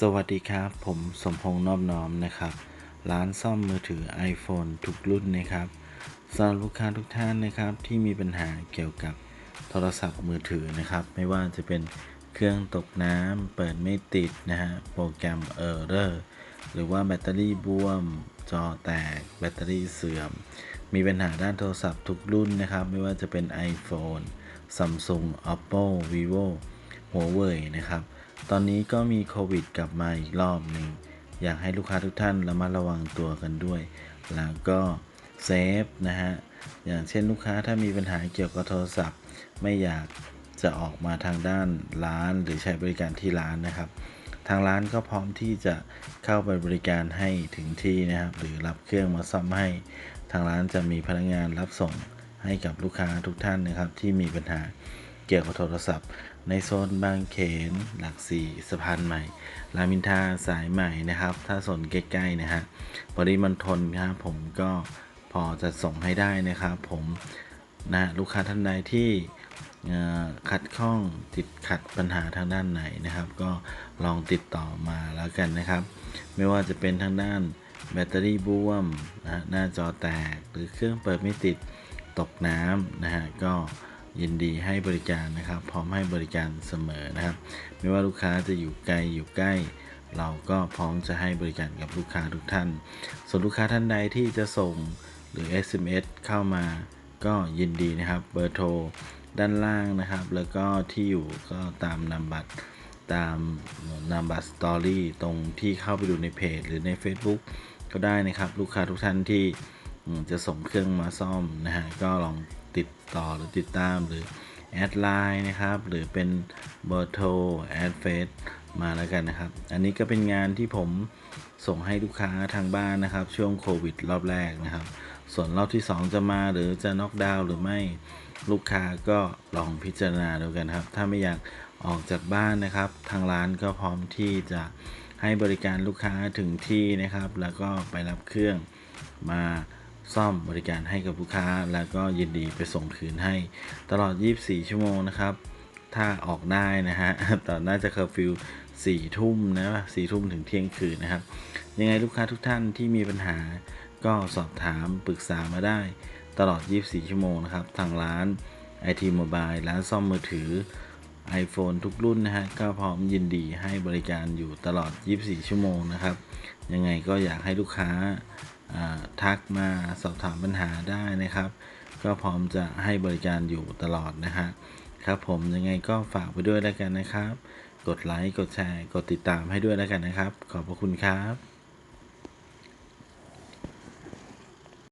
สวัสดีครับ ผมสมพงษ์นอบน้อมนะครับ ร้านซ่อมมือถือ iPhone ทุกรุ่นนะครับสำหรับลูกค้าทุกท่านนะครับที่มีปัญหาเกี่ยวกับโทรศัพท์มือถือนะครับ ไม่ว่าจะเป็นเครื่องตกน้ำเปิดไม่ติดนะฮะโปรแกรมเออร์เรอร์หรือว่าแบตเตอรี่บวม จอแตก แบตเตอรี่เสื่อม มีปัญหาด้านโทรศัพท์ทุกรุ่นนะครับ ไม่ว่าจะเป็น iPhone Samsung Oppo Vivo หัวเว่ยนะครับ ตอนนี้ก็มีโควิดกลับมาอีกรอบหนึ่ง อยากให้ลูกค้าทุกท่านระมัดระวังตัวกันด้วย แล้วก็เซฟนะฮะ อย่างเช่นลูกค้าถ้ามีปัญหาเกี่ยวกับโทรศัพท์ ไม่อยากจะออกมาทางด้านร้านหรือใช้บริการที่ร้านนะครับ ทางร้านก็พร้อมที่จะเข้าไปบริการให้ถึงที่นะครับ หรือรับเครื่องมาซ่อมให้ ทางร้านจะมีพนักงานรับส่งให้กับลูกค้าทุกท่านนะครับ ที่มีปัญหา กี่ยวกับโทรศัพท์ ในโซนบางเขนหลักสี่สะพานใหม่ รามอินทราสายใหม่นะครับ ถ้าสนใกล้ๆนะฮะปริมณฑลครับผมก็พอจะส่งให้ได้นะครับผมนะลูกค้าท่านใดที่ขัดข้องติดขัดปัญหาทางด้านไหนนะครับ ก็ลองติดต่อมาแล้วกันนะครับ ไม่ว่าจะเป็นทางด้านแบตเตอรี่บวมนะหน้าจอแตกหรือเครื่องเปิดไม่ติดตกน้ำนะฮะก็ ยินดีให้บริการนะครับ พร้อมให้บริการเสมอนะครับ ไม่ว่าลูกค้าจะอยู่ไกลอยู่ใกล้ เราก็พร้อมจะให้บริการกับลูกค้าทุกท่าน ส่วนลูกค้าท่านใดที่จะส่งหรือ SMS เข้ามาก็ยินดีนะครับเบอร์โทรด้านล่างนะครับ แล้วก็ที่อยู่ก็ตามนามบัตรตามนามบัตรสตอรี่ตรงที่เข้าไปดูในเพจหรือใน Facebook ก็ได้นะครับ ลูกค้าทุกท่านที่ จะส่งเครื่องมาซ่อมนะฮะก็ลองติดต่อหรือติดตามหรือแอดไลน์นะครับ หรือเป็นเบอร์โทรแอดเฟซมาแล้วกันนะครับ อันนี้ก็เป็นงานที่ผมส่งให้ลูกค้าทางบ้านนะครับ ช่วงโควิดรอบแรกนะครับ ส่วนรอบที่ 2 จะมาหรือจะน็อกดาวน์หรือไม่ลูกค้าก็ลองพิจารณาดูกันครับ ถ้าไม่อยากออกจากบ้านนะครับ ทางร้านก็พร้อมที่จะให้บริการลูกค้าถึงที่นะครับ แล้วก็ไปรับเครื่องมา ซ่อมบริการให้กับลูกค้า แล้วก็ยินดีไปส่งคืนให้ตลอด 24 ชั่วโมงนะครับ ถ้าออกได้นะฮะตอนน่าจะเคอร์ฟิวสี่ทุ่มนะสี่ทุ่มถึงเที่ยงคืนนะครับ ยังไงลูกค้าทุกท่านที่มีปัญหาก็สอบถามปรึกษามาได้ตลอด 24 ชั่วโมงนะครับ ทางร้าน IT Mobile ร้านซ่อมมือถือ iPhone ทุกรุ่นนะฮะ ก็พร้อมยินดีให้บริการอยู่ตลอด 24 ชั่วโมงนะครับ ยังไงก็อยากให้ลูกค้าอ่า ทักมาสอบถามปัญหาได้นะครับ ก็พร้อมจะให้บริการอยู่ตลอดนะฮะครับผมยังไงก็ฝากไปด้วยแล้วกันนะครับ กดไลค์กดแชร์ กดติดตามให้ด้วยแล้วกันนะครับ ขอบพระคุณครับ